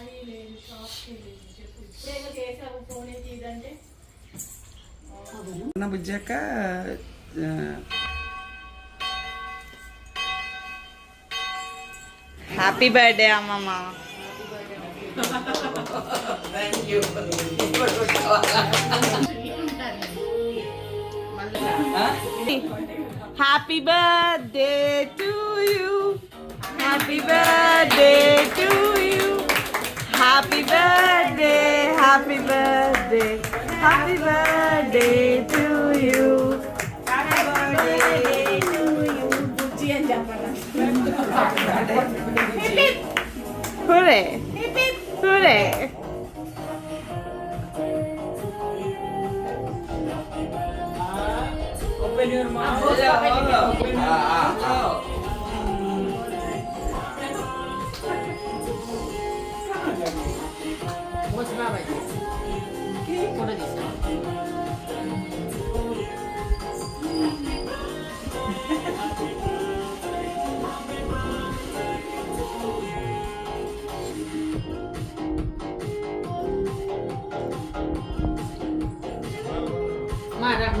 అది లేదు షాప్కి లేదు చెప్పు. ఇప్పుడే ఏదో చేసావు ఫోన్ ఏంటి ఇదంటే నా బుజ్జాక హ్యాపీ బర్త్డే అమ్మమ్మ. Happy birthday to you happy birthday to you happy birthday happy birthday happy birthday to you బుజ్జి అని చెప్పాలి హురే హురే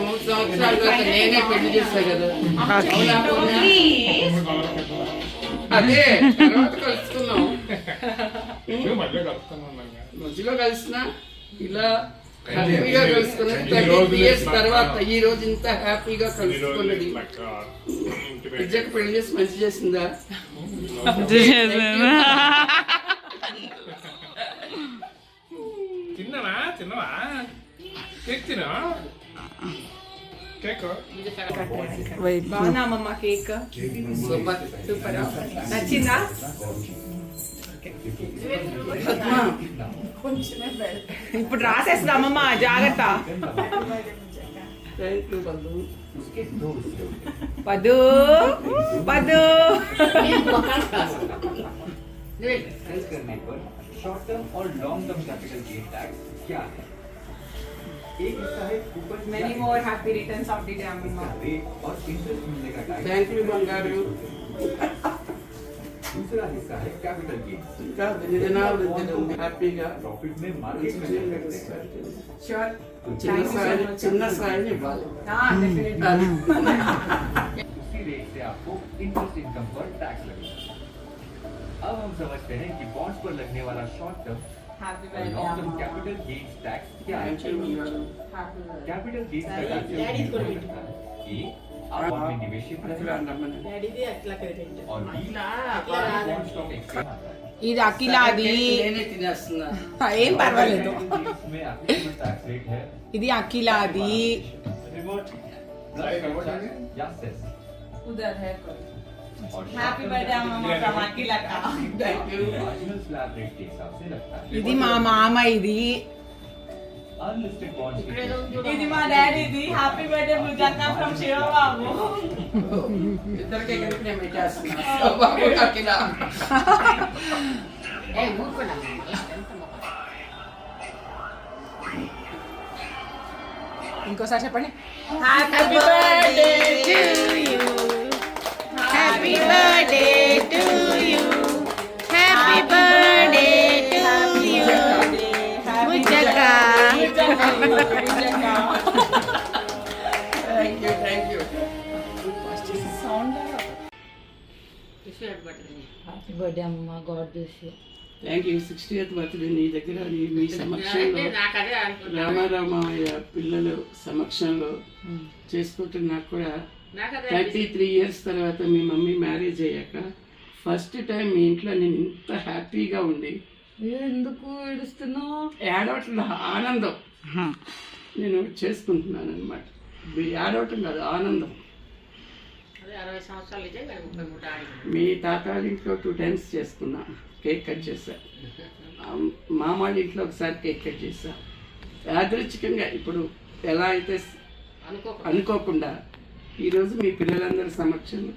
మూడు సంవత్సరాల తర్వాత నేనే పెళ్ళి చేస్తా కదా. అదే తర్వాత కలుసుకున్నాం మధ్యలో కలిసిన ఇలా హ్యాపీగా కలుసుకున్నది థర్టీ ఇయర్స్ తర్వాత ఈ రోజు ఇంత హ్యాపీగా కలుసుకున్నది. విద్యకు పెళ్ళి చేసి మంచి చేసిందా? తిన్నావా? తిన్నావా? కేక్ తినా కేక్ బాగున్నా అమ్మమ్మ కేక్ సూపర్ సూపర్ నచ్చిందా పద్మ ఇప్పుడు రాసేస్తా అమ్మమ్మ జాగ్రత్త థ్యాంక్ యూ బంధు పదు పదు सेल करने पर शॉर्ट टर्म और long term capital gain tax क्या है many more happy returns of the day और इंटरेस्ट मिलने का टाइम थैंक यू बंगारू दूसरा हिस्सा है कैपिटल गेन क्या जनाब हैप्पी का. प्रॉफिट में मार्केट में करते हैं श्योर चिन्ना साहब चिन्ना साहब ने बाल। हाँ डेफिनेटली इसी रेट से आपको इंटरेस्ट इनकम पर टैक्स लगेगा। अब हम समझते हैं कि बॉन्ड्स पर लगने वाला short term హ్యాపీ और long term capital gains tax क्या है థ్యాంక్ యూ బంగారు कैपिटल गेन्स का Daddy, तात्पर्य daddy को हो सकता है कि आप बॉन्ड में निवेशित అట్లా रहें రమ్మని డాడీది అట్లా క్రెడిట్ और बी అట్లా बॉन्ड स्टॉक एक्सचेंज आता है ఇది అఖిలాది నేనే తినేస్తున్నా ఏం పర్వాలేదు में एप्लीकेबल टैक्स रेट है ఇది అఖిలాది या सेस ఇది మా మామ ఇది. ఇది మా డాడీది happy birthday Bhujakka from Sivababu ఇద్దరికి ఇంకోసారి చెప్పండి. Happy birthday to you happy birthday to you happy birthday to you Bujjakka thank you thank you happy birthday అమ్మ god bless you thank you sixty eighth birthday నీ దగ్గర నీ మీ సమక్షంలో నాకు అదే అనుకున్నా రామారామయ్య పిల్లల సమక్షంలో చేసుకుంటే నాకు కూడా థర్టీ త్రీ ఇయర్స్ తర్వాత మీ మమ్మీ మ్యారేజ్ అయ్యాక ఫస్ట్ టైం మీ ఇంట్లో నేను ఇంత హ్యాపీగా ఉండి ఎందుకు ఏడుస్తున్నావు? ఏడవట్ల ఆనందం. నేను చేసుకుంటున్నాను అనమాట ఏడవటం కాదు ఆనందం. మీ తాత వాళ్ళ ఇంట్లో టూ టైమ్స్ చేసుకున్నా కేక్ కట్ చేశా. మామ వాళ్ళ ఇంట్లో ఒకసారి కేక్ కట్ చేశా. యాదృచ్ఛికంగా ఇప్పుడు ఎలా అయితే అనుకోకుండా. అనుకోకుండా ఈరోజు మీ పిల్లలందరి సమక్షంలో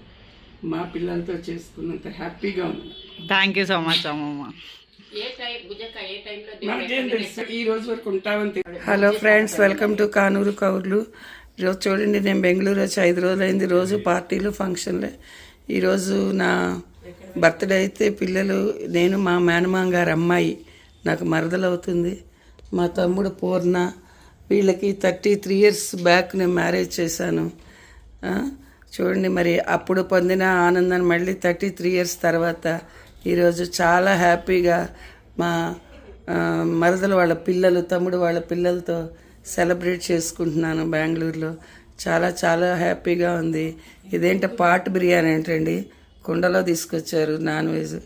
మా పిల్లలతో చేసుకున్నంత హ్యాపీగా ఉంది. థ్యాంక్ యూ సో మచ్ అమ్మమ్మ. ఏ టైం బుజ్జక్క ఏ టైంలో మనకేం తెలుసు? ఈ రోజు వరకు ఉంటామని hello friends welcome to Kanuru కౌర్లు ఈరోజు చూడండి నేను బెంగళూరు వచ్చి ఐదు రోజులు అయింది రోజు పార్టీలు ఫంక్షన్లే. ఈరోజు నా బర్త్డే అయితే పిల్లలు నేను మా మేనమామ గారి అమ్మాయి. నాకు మరదలవుతుంది మా తమ్ముడు పూర్ణ. వీళ్ళకి థర్టీ త్రీ ఇయర్స్ బ్యాక్ నేను మ్యారేజ్ చేశాను. చూడండి మరి అప్పుడు పొందిన ఆనందాన్ని మళ్ళీ థర్టీ త్రీ ఇయర్స్ తర్వాత ఈరోజు చాలా హ్యాపీగా మా మరదలు వాళ్ళ పిల్లలు తమ్ముడు వాళ్ళ పిల్లలతో సెలబ్రేట్ చేసుకుంటున్నాను బెంగళూరులో. చాలా చాలా హ్యాపీగా ఉంది. ఇదేంటి పాట్ బిర్యానీ ఏంటండి? కుండలో తీసుకొచ్చారు నాన్ వెజ్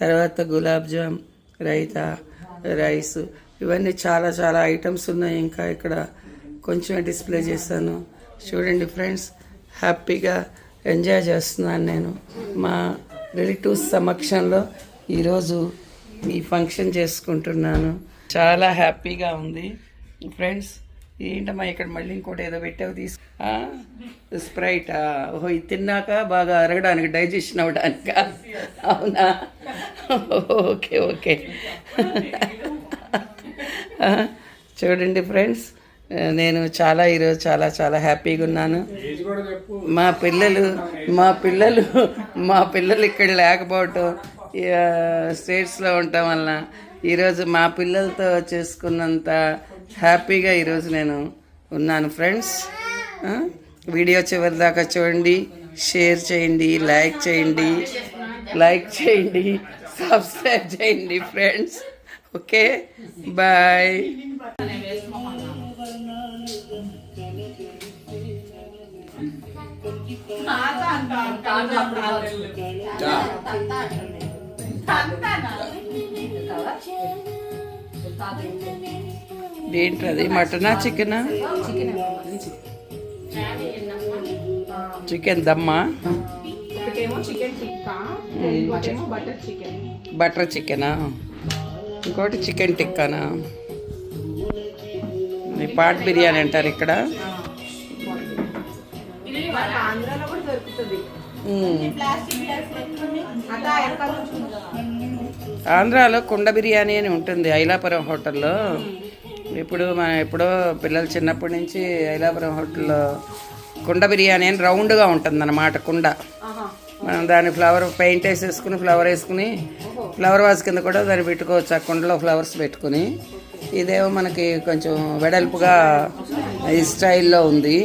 తర్వాత గులాబ్ జామ్ రైతా రైస్ ఇవన్నీ చాలా చాలా ఐటమ్స్ ఉన్నాయి. ఇంకా ఇక్కడ కొంచెం డిస్ప్లే చేశాను. చూడండి ఫ్రెండ్స్ హ్యాపీగా ఎంజాయ్ చేస్తున్నాను నేను. మా రిలేటివ్స్ సమక్షంలో ఈరోజు ఈ ఫంక్షన్ చేసుకుంటున్నాను. చాలా హ్యాపీగా ఉంది. ఫ్రెండ్స్ ఏంటమ్మా ఇక్కడ మళ్ళీ ఇంకోటి ఏదో పెట్టావు తీసు? స్ప్రైట్? ఓహో ఇది తిన్నాక బాగా అరగడానికి డైజెషన్ అవ్వడానిక? అవునా? Okay okay. చూడండి ఫ్రెండ్స్ నేను చాలా ఈరోజు చాలా చాలా హ్యాపీగా ఉన్నాను. మా పిల్లలు మా పిల్లలు మా పిల్లలు ఇక్కడ లేకపోవటం స్టేట్స్లో ఉండటం వలన ఈరోజు మా పిల్లలతో చేసుకున్నంత హ్యాపీగా ఈరోజు నేను ఉన్నాను ఫ్రెండ్స్. వీడియో చివరి దాకా చూడండి షేర్ చేయండి లైక్ చేయండి లైక్ చేయండి సబ్స్క్రైబ్ చేయండి ఫ్రెండ్స్. Okay bye. ఏంటది మటనా చికెనా? చికెన్ దమ్మా? Butter chicken. ఇంకోటి చికెన్ టిక్కానా? పాట్ బిర్యానీ అంటారు ఇక్కడ. ఆంధ్రాలో కూడా బిర్యానీ అని ఉంటుంది ఐలాపురం హోటల్లో. ఇప్పుడు మన ఎప్పుడో పిల్లలు చిన్నప్పటి నుంచి ఐలాపురం హోటల్లో కుండ బిర్యానీ అని రౌండ్గా ఉంటుంది అన్నమాట కుండ మనం దాని ఫ్లవర్ పెయింట్ వేసేసుకుని ఫ్లవర్ వేసుకుని ఫ్లవర్ వాజ్ కింద కూడా దాన్ని పెట్టుకోవచ్చు ఆ కుండలో ఫ్లవర్స్ పెట్టుకుని. ఇదేమో మనకి కొంచెం వెడల్పుగా ఈ స్టైల్లో ఉంది.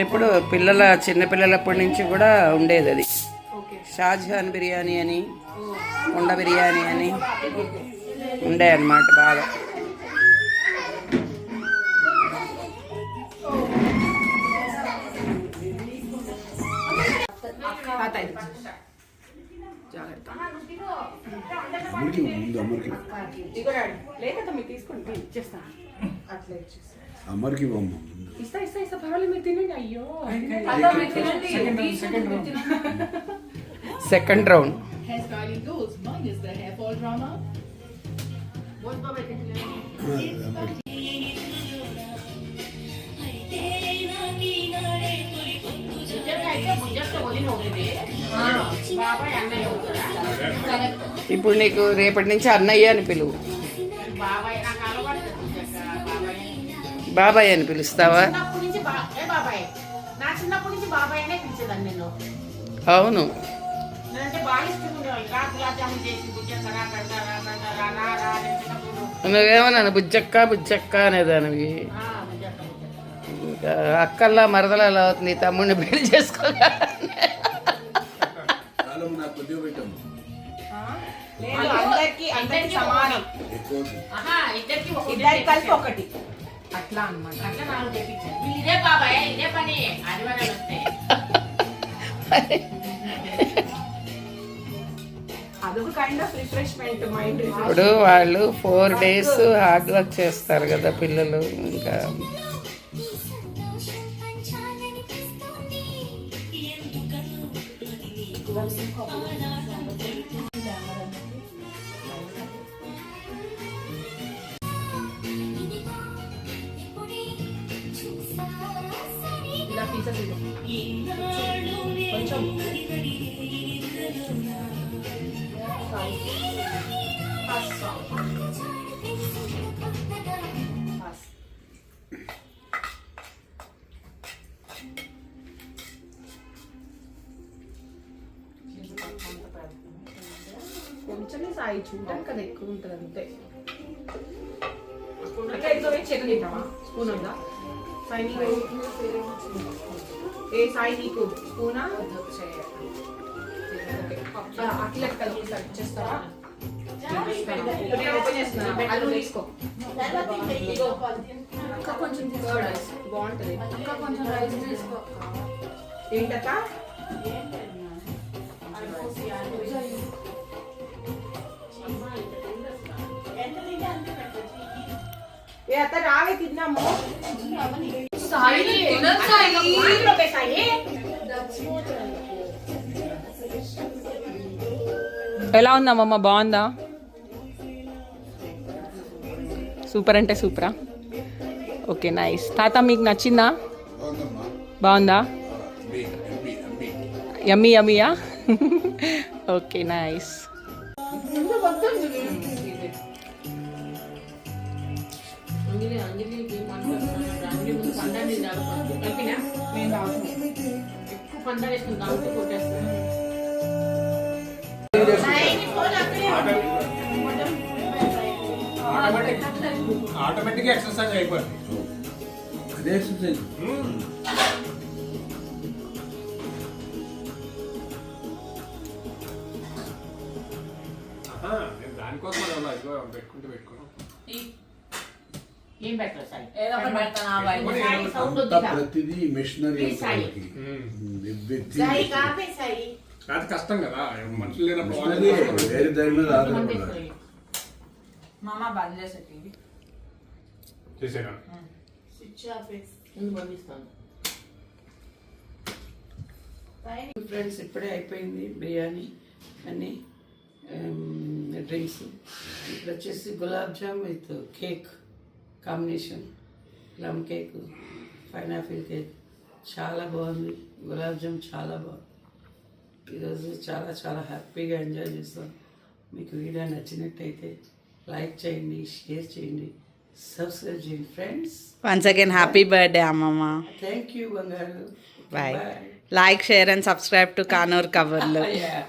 ఇప్పుడు పిల్లల చిన్న పిల్లలప్పటి నుంచి కూడా ఉండేది అది. షాజహాన్ బిర్యానీ అని కుండ బిర్యానీ అని ఉండే అన్నమాట బాగా లేకపోతే అమర్కి బొమ్మ ఇస్తా ఇస్తా ఇస్తా పర్వాలేదు మీరు తినండి అయ్యో సెకండ్ రౌండ్ ఇప్పుడు నీకు రేపటి నుంచి అన్నయ్య అని పిలువు. అనే పిలిచేదాన్ని నేను. అవును. అని నువ్వేమన్నా బుజ్జక్క బుజ్జక్క అనేదానివి. అక్కల్లా మరదలా ఎలా అవుతుంది తమ్ముడిని పెళ్ళి చేసుకోగా అందరికి అందరికి సమానం. ఇద్దరికి ఒక ఇద్దరికి కలిపి ఒకటి. అట్లా అన్నమాట. అట్లా తెప్పించాను వీళ్ళు ఇదే బాబాయ్ ఇదే పని. ఆదివారం వస్తే. ఇప్పుడు వాళ్ళు ఫోర్ డేస్ హార్డ్ వర్క్ చేస్తారు కదా పిల్లలు. ఇంకా పీసెస్ కొంచెం కొంచెమే సాయి చూడడానికి అది ఎక్కువ ఉంటుంది అంతే. తింటావా? స్పూన్ ఉందా? సాయి నీకు ఏ సాయి నీకు స్పూనా అట్లా కలిపి సర్వ్ చేస్తావా ఏంటక్క ఏ అత్త రావే తిన్నాము సాయి. మాటలోకే సాయి. ఎలా ఉందమ్మమ్మ బాగుందా? సూపర్ అంటే సూపరా? Okay nice. తాత మీకు నచ్చిందా? బాగుందా? యమ్మీ యమ్మీయా? Okay nice. అంగిలి పండ ఆటోమేటిక్ ఎక్సర్సైజ్ అయిపోయింది. అదే ఎక్సర్సైజ్. దానికోసం పెట్టుకుంటూ పెట్టుకున్నాను ఏం పెట్టరు సాయి? ఏదో ఒకటి పెడతాను ఆ బయట. సాయి సౌండ్ అంతా వద్దు ప్రతిదీ మిషనరీ Please, సాయి. సాయి కాపే సాయి. అది కష్టం కదా. మనుషులు లేనప్పుడు మిషనరీ వాళ్ళు వేరే దాని మీద ఆధారపడాలి మామ బంద్ చేసే టీవీ చేసేనా స్విచ్ ఆఫ్ వేసి ముందు పంపిస్తాను ఫ్రెండ్స్ ఇప్పుడే అయిపోయింది బిర్యానీ అన్ని డ్రింక్స్. ఇప్పుడు వచ్చేసి gulab jam with cake. Combination plum cake pineapple cake చాలా బాగుంది గులాబ్ జామ్ చాలా బాగుంది ఈరోజు చాలా చాలా హ్యాపీగా ఎంజాయ్ చేస్తాం మీకు వీడియో నచ్చినట్టయితే లైక్ చేయండి షేర్ చేయండి సబ్స్క్రైబ్ చేయండి friends Once again, happy birthday, Amama. Thank you బంగారు. Like, share, and subscribe to Kanur Kavarlu. Yeah.